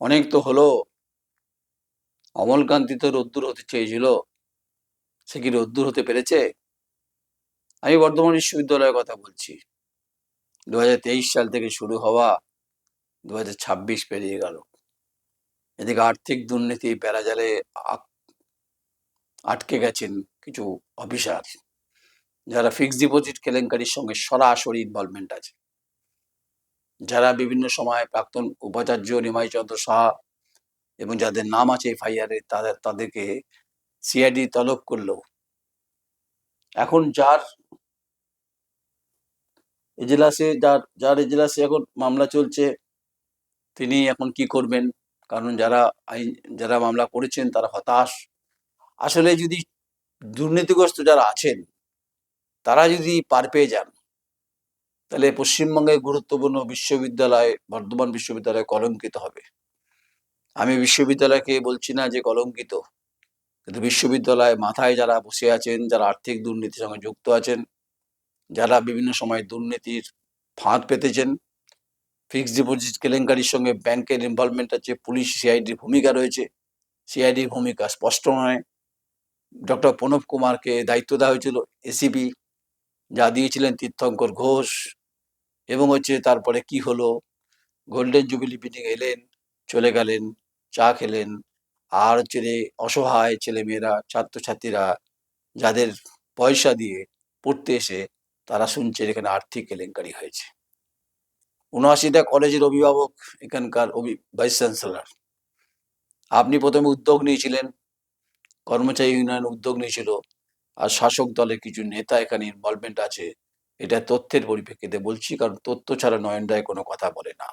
অনেক তো হলো। অমলকান্তি তো রোদ্দুর হতে চেয়েছিল। সে কি রোদ্দুর হতে পেরেছে? আমি বর্ধমান বিশ্ববিদ্যালয়ের কথা বলছি। দুহাজার তেইশ সাল থেকে শুরু হওয়া দু হাজার ছাব্বিশ পেরিয়ে গেল। এদিকে আর্থিক দুর্নীতি প্যারাজালে আটকে গেছেন কিছু অফিসার। যারা ফিক্সড ডিপোজিট কেলেঙ্কারির সঙ্গে সরাসরি ইনভলভমেন্ট আছে। যারা বিভিন্ন সময় প্রাক্তন উপাচার্য নিমাই চন্দ্র সাহা এবং যাদের নাম আছে এফআইআর, তাদের, তাদেরকে সিআইডি তলব করল। এখন যার এজলাসে, যার যার এজলাসে এখন মামলা চলছে, তিনি এখন কি করবেন? কারণ যারা আইন, যারা মামলা করেছেন, তারা হতাশ। আসলে যদি দুর্নীতিগ্রস্ত যারা আছেন, তারা যদি পার পেয়ে যান তাহলে পশ্চিমবঙ্গের গুরুত্বপূর্ণ বিশ্ববিদ্যালয়, বর্ধমান বিশ্ববিদ্যালয় কলঙ্কিত হবে। আমি বিশ্ববিদ্যালয়কে বলছি না যে কলঙ্কিত, কিন্তু বিশ্ববিদ্যালয়ে মাথায় যারা বসে আছেন, যারা আর্থিক দুর্নীতির সঙ্গে যুক্ত আছেন, যারা বিভিন্ন সময় দুর্নীতির ফাঁদ পেতেছেন ফিক্সড ডিপোজিট কেলেঙ্কারির সঙ্গে ব্যাংকের ইনভলভমেন্ট আছে, পুলিশ সিআইডির ভূমিকা রয়েছে সিআইডির ভূমিকা স্পষ্ট নয়। ডক্টর প্রণব কুমারকে দায়িত্ব দেওয়া হয়েছিল এসিপি যা দিয়েছিলেন তীর্থঙ্কর ঘোষ এবং হচ্ছে তারপরে কি হলো? গোল্ডেন জুবিলি মিটিং এলেন, চলে গেলেন, চা খেলেন। আর হচ্ছে অসহায় ছেলেমেয়েরা, ছাত্রছাত্রীরা, যাদের পয়সা দিয়ে পড়তে এসে তারা শুনছে এখানে আর্থিক কেলেঙ্কারি হয়েছে। উনআশিটা কলেজের অভিভাবক এখানকার ভাইস চ্যান্সেলর আপনি প্রথমে উদ্যোগ নিয়েছিলেন, কর্মচারী ইউনিয়ন উদ্যোগ নিয়েছিল, আর শাসক দলের কিছু নেতা এখানে ইনভলভমেন্ট আছে। এটা তথ্যের পরিপ্রেক্ষিতে বলছি, কারণ তথ্য ছাড়া নয়ন রায় কোনো কথা বলে না।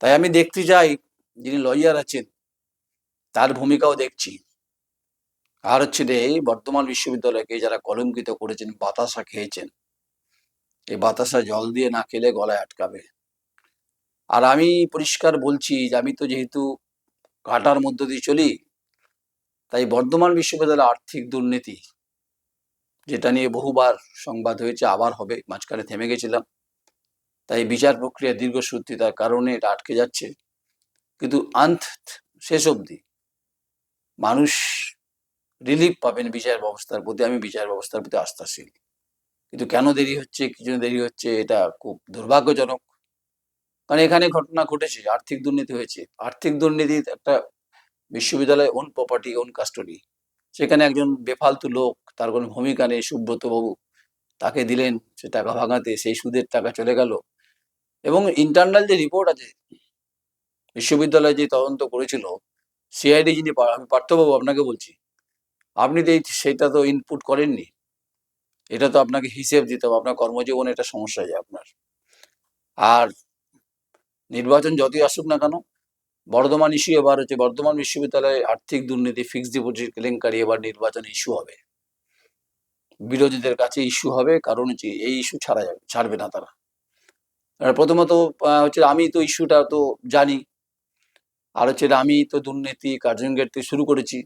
তাই আমি দেখতে চাই, যিনি লয়ার আছেন, তার ভূমিকাও দেখছি। আর হচ্ছে যে এই বর্ধমান বিশ্ববিদ্যালয়কে যারা কলঙ্কিত করেছেন, বাতাসা খেয়েছেন, এই বাতাসা জল দিয়ে না খেলে গলায় আটকাবে। আর আমি পরিষ্কার বলছি যে আমি তো যেহেতু কাটার মধ্য দিয়ে চলি, তাই বর্ধমান বিশ্ববিদ্যালয়ের আর্থিক দুর্নীতি যেটা নিয়ে বহুবার সংবাদ হয়েছে, আবার হবে, মাঝখানে থেমে গেছিলাম। তাই বিচার প্রক্রিয়া দীর্ঘসূত্রিতার কারণে এটা আটকে যাচ্ছে। কিন্তু আন্ত শেষ অবধি মানুষ রিলিফ পাবেন বিচার ব্যবস্থার প্রতি, আমি বিচার ব্যবস্থার প্রতি আস্থাশীল। কিন্তু কেন দেরি হচ্ছে, কি জন্য দেরি হচ্ছে, এটা খুব দুর্ভাগ্যজনক। কারণ এখানে ঘটনা ঘটেছে, আর্থিক দুর্নীতি হয়েছে। আর্থিক দুর্নীতি একটা বিশ্ববিদ্যালয় ওন প্রপার্টি ওন কাস্টডি সেখানে একজন বেফালতু লোক, তার কোনো ভূমিকা নেই, সুব্রত বাবু, তাকে দিলেন, সে টাকা ভাঙাতে, সেই সুদের টাকা চলে গেল। এবং ইন্টারনাল যে রিপোর্ট আছে, বিশ্ববিদ্যালয় যে তদন্ত করেছিল সিআইডি যিনি আমি পার্থবাবু আপনাকে বলছি, আপনি তো সেটা তো ইনপুট করেননি। এটা তো আপনাকে হিসেব দিতে হবে, আপনার কর্মজীবনে এটা সমস্যা যায় আপনার। আর নির্বাচন যতই আসুক না কেন বর্ধমান ইস্যু এবার হচ্ছে বর্ধমান বিশ্ববিদ্যালয়ে আর্থিক দুর্নীতি ফিক্সড ডিপোজিট কেলেঙ্কারি এবার নির্বাচন ইস্যু হবে। বিরোধীদের কাছে ইস্যু হবে, কারণ হচ্ছে এই ইস্যু ছাড়া যাবে, ছাড়বে না তারা। প্রথমত হচ্ছে আমি তো ইস্যুটা তো জানি। আর হচ্ছে আমি তো দুর্নীতি কার্জন গেট থেকে শুরু করেছি।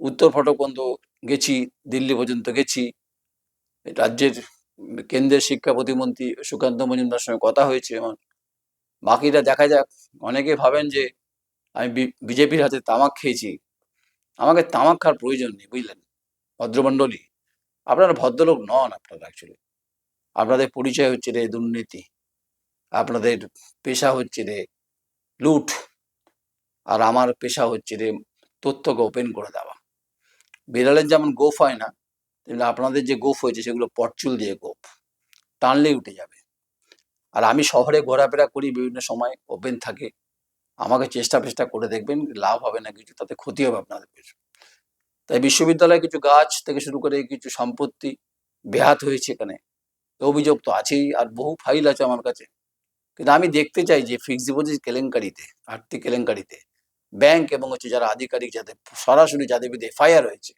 উত্তর ফটক পর্যন্ত গেছি, দিল্লি পর্যন্ত গেছি। রাজ্যের কেন্দ্রের শিক্ষা প্রতিমন্ত্রী সুকান্ত মজুমদার সঙ্গে কথা হয়েছে, আমার বাকিটা দেখা যাক। অনেকে ভাবেন যে, আমি বিজেপির হাতে তামাক খেয়েছি। আমাকে তামাক খাওয়ার প্রয়োজন নেই, বুঝলেন? ভদ্রমণ্ডলী। আপনারা ভদ্রলোক নন আপনারা অ্যাকচুয়ালি আপনাদের পরিচয় হচ্ছে রে দুর্নীতি। আপনাদের পেশা হচ্ছে রে লুট। আর আমার পেশা হচ্ছে রে তথ্যকে ওপেন করে দেওয়া। বিড়ালের যেমন গোফ হয় না, তেমনি আপনাদের যে গোফ হয়েছে সেগুলো পটচুল দিয়ে গোফ। টানলেই উঠে যাবে। আর আমি শহরে ঘোরাফেরা করি, বিভিন্ন সময় ওপেন থাকে। আমাকে চেষ্টা ফেষ্টা করে দেখবেন, লাভ হবে না কিছু, তাতে ক্ষতি হবে আপনাদের কিছু। তাই বিশ্ববিদ্যালয়ে কিছু গাছ থেকে শুরু করে কিছু সম্পত্তি বেহাত হয়েছে এখানে। অভিযোগ তো আছেই, আর বহু ফাইল আছে আমার কাছে। কিন্তু আমি দেখতে চাই যে ফিক্সড ডিপোজিট কেলেঙ্কারিতে, আর্থিক কেলেঙ্কারিতে, ব্যাংক এবং হচ্ছে যারা আধিকারিক যাদের, সরাসরি যাদের বিরুদ্ধে এফআইআর হয়েছে,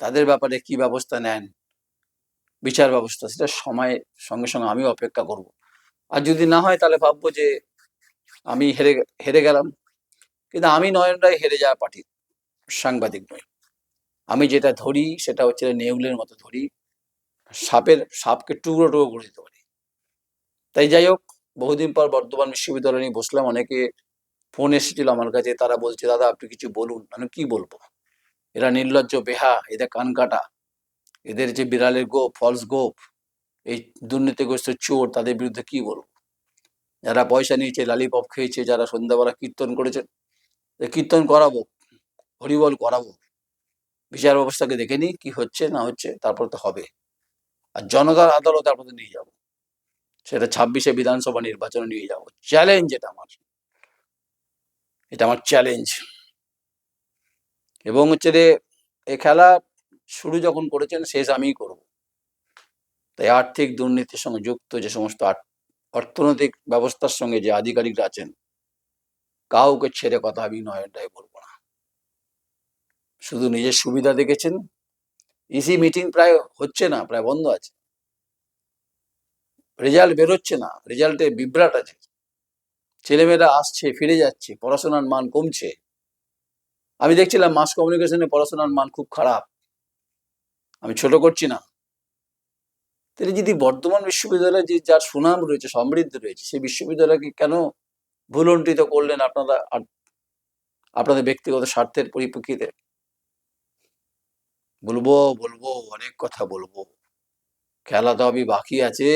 তাদের ব্যাপারে কি ব্যবস্থা নেন? বিচার ব্যবস্থা, সেটা সময়ের সঙ্গে সঙ্গে আমিও অপেক্ষা করব। আর যদি না হয়, তাহলে ভাববো যে আমি হেরে হেরে গেলাম। কিন্তু আমি নয়ন রায় হেরে যাওয়া পার্টি, সাংবাদিক নই। আমি যেটা ধরি, সেটা হচ্ছে নেউলের মতো ধরি। সাপের, সাপকে টুকরো টুকরো করে দিতে পারি। তাই যাই হোক, বহুদিন পর বর্ধমান বিশ্ববিদ্যালয় নিয়ে বসলাম। অনেকে ফোন এসেছিল আমার কাছে, তারা বলছে, দাদা আপনি কিছু বলুন। আমি কি বলব? এরা নির্লজ্জ বেহা, এদের কান কাটা, এদের যে বিড়ালের গোপ ফলস গোপ এই দুর্নীতিগ্রস্ত চোর তাদের বিরুদ্ধে কি বলব? যারা পয়সা নিয়েছে, লালিপপ খেয়েছে, যারা সন্ধ্যাবেলা কীর্তন করেছে কীর্তন করাবো, হরিবল করাবো। বিচার ব্যবস্থাকে দেখে নিই কি হচ্ছে, না হচ্ছে, তারপর তো হবে। আর জনতার আদালতে আপনাদের নিয়ে যাব। সেটা ছাব্বিশে বিধানসভা নির্বাচনে নিয়ে যাব। চ্যালেঞ্জ এটা আমার। এটা আমার চ্যালেঞ্জ। এবং হচ্ছে যে, এ খেলা শুরু যখন করেছেন, শেষ আমিই করব। তাই আর্থিক দুর্নীতির সঙ্গে যুক্ত যে সমস্ত অর্থনৈতিক ব্যবস্থার সঙ্গে যে আধিকারিকরা আছেন, কাউকে ছেড়ে কথা আমি নয়নটাই বলব না। শুধু নিজের সুবিধা দেখেছেন ইসি মিটিং প্রায় হচ্ছে না, প্রায় বন্ধ আছে। রেজাল্ট বেরোচ্ছে না, রেজাল্টে বিভ্রাট আছে। ছেলেমেয়েরা আসছে, ফিরে যাচ্ছে, পড়াশোনার মান কমছে। আমি দেখছিলাম মাস কমিউনিকেশনে পড়াশোনার মান খুব খারাপ। আমি ছোট করছি না। তাহলে যদি বর্ধমান বিশ্ববিদ্যালয়ে যে যার সুনাম রয়েছে, সমৃদ্ধ রয়েছে, সেই বিশ্ববিদ্যালয়কে কেন ভুলণ্ঠিত করলেন আপনারা আপনাদের ব্যক্তিগত স্বার্থের পরিপ্রেক্ষিতে? বলব বলব, অনেক কথা বলব। খেলা তো আমি বাকি আছে,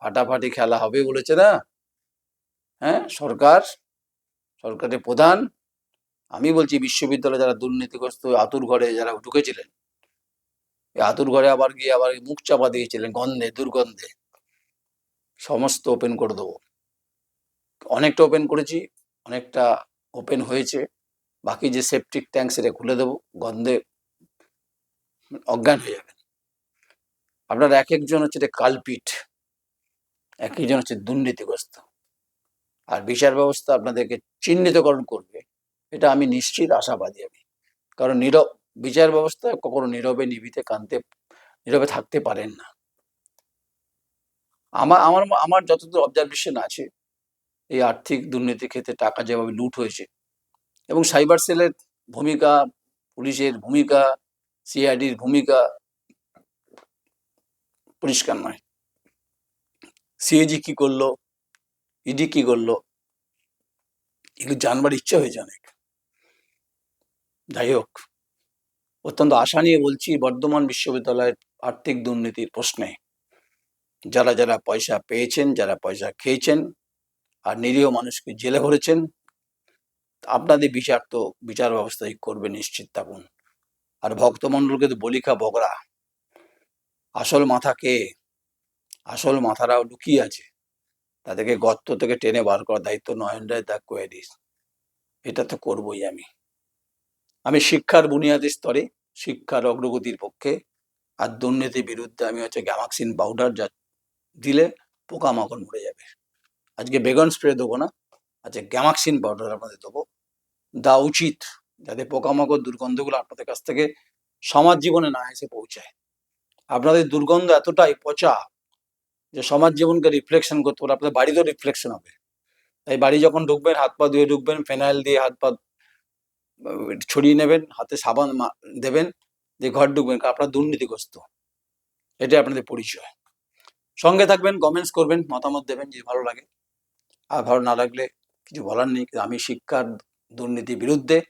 ফাটাফাটি খেলা হবে বলেছে না? হ্যাঁ সরকার, সরকারের প্রধান। আমি বলছি বিশ্ববিদ্যালয়ে যারা দুর্নীতিগ্রস্ত, আতুর ঘরে যারা ঢুকেছিলেন আতুর ঘরে আবার গিয়ে আবার মুখ চাপা দিয়েছিলেন গন্ধে, দুর্গন্ধে। সমস্ত ওপেন করে দেবো। অনেকটা ওপেন করেছি, অনেকটা ওপেন হয়েছে। বাকি যে সেপটিক ট্যাঙ্ক সেটা খুলে দেবো, গন্ধে অজ্ঞান হয়ে যাবেন। আপনার এক একজন হচ্ছে যে কালপিট এক একজন হচ্ছে দুর্নীতিগ্রস্ত। আর বিচার ব্যবস্থা আপনাদেরকে চিহ্নিতকরণ করবে, এটা আমি নিশ্চিত আশাবাদী আমি। কারণ নীরব বিচার ব্যবস্থা কখনো নীরবে নিবিতে কানতে নীরবে থাকতে পারেন না। আমার আমার আমার যতদূর অবজারভেশন আছে, এই আর্থিক দুর্নীতির ক্ষেত্রে টাকা যেভাবে লুট হয়েছে এবং সাইবার সেলের ভূমিকা, পুলিশের ভূমিকা সিআইডির ভূমিকা পরিষ্কার নয়। সিএজি কি করল ইডি কি করল, এগুলো জানবার ইচ্ছা হয়েছে অনেক। যাই হোক। অত্যন্ত আশা নিয়ে বলছি, বর্ধমান বিশ্ববিদ্যালয়ের আর্থিক দুর্নীতির প্রশ্নে। যারা যারা পয়সা পেয়েছেন, যারা পয়সা খেয়েছেন আর নিরীহ মানুষকে জেলে ভরেছেন আপনাদের বিচার তো বিচার ব্যবস্থাই করবে নিশ্চিত থাকুন। আর ভক্তমণ্ডলকে তো বলিখা বগরা। আসল মাথা কে? আসল মাথারাও লুকিয়ে আছে। তাদেরকে গর্ত থেকে টেনে বার করার দায়িত্ব নয়ন রায় দা কোয়ারিস এটা তো করবই আমি। আমি শিক্ষার বুনিয়াদী স্তরে শিক্ষার অগ্রগতির পক্ষে আর দুর্নীতির বিরুদ্ধে আমি হচ্ছে গ্যামাক্সিন পাউডার যা দিলে পোকামাকড় মরে যাবে। আজকে বেগন স্প্রে দেবো না, আজকে গ্যামাক্সিন পাউডার আপনাদের দেবো। দেওয়া উচিত যাতে পোকামাকড় দুর্গন্ধগুলো আপনাদের কাছ থেকে সমাজ জীবনে না এসে পৌঁছায়। আপনাদের দুর্গন্ধ এতটাই পচা যে সমাজ জীবনকে রিফ্লেকশন করতে পারে আপনাদের বাড়িতেও রিফ্লেকশন হবে। তাই বাড়ি যখন ঢুকবেন, হাত পা ধুয়ে ঢুকবেন, ফেনাইল দিয়ে হাত পা ছড়িয়ে নেবেন, হাতে সাবান দেবেন, যে ঘর ঢুকবেন আপনার দুর্নীতিগ্রস্ত। এটাই আপনাদের পরিচয়। সঙ্গে থাকবেন কমেন্টস করবেন, মতামত দেবেন যদি ভালো লাগে। আর ভালো না লাগলে কিছু বলার নেই। কিন্তু আমি শিক্ষার দুর্নীতির বিরুদ্ধে,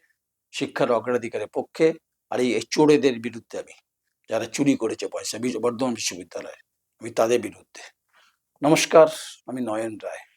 শিক্ষার অগ্রাধিকারের পক্ষে, আর এই চোরেদের বিরুদ্ধে আমি, যারা চুরি করেছে পয়সা বর্ধমান বিশ্ববিদ্যালয়ে, আমি তাদের বিরুদ্ধে। নমস্কার, আমি নয়ন রায়।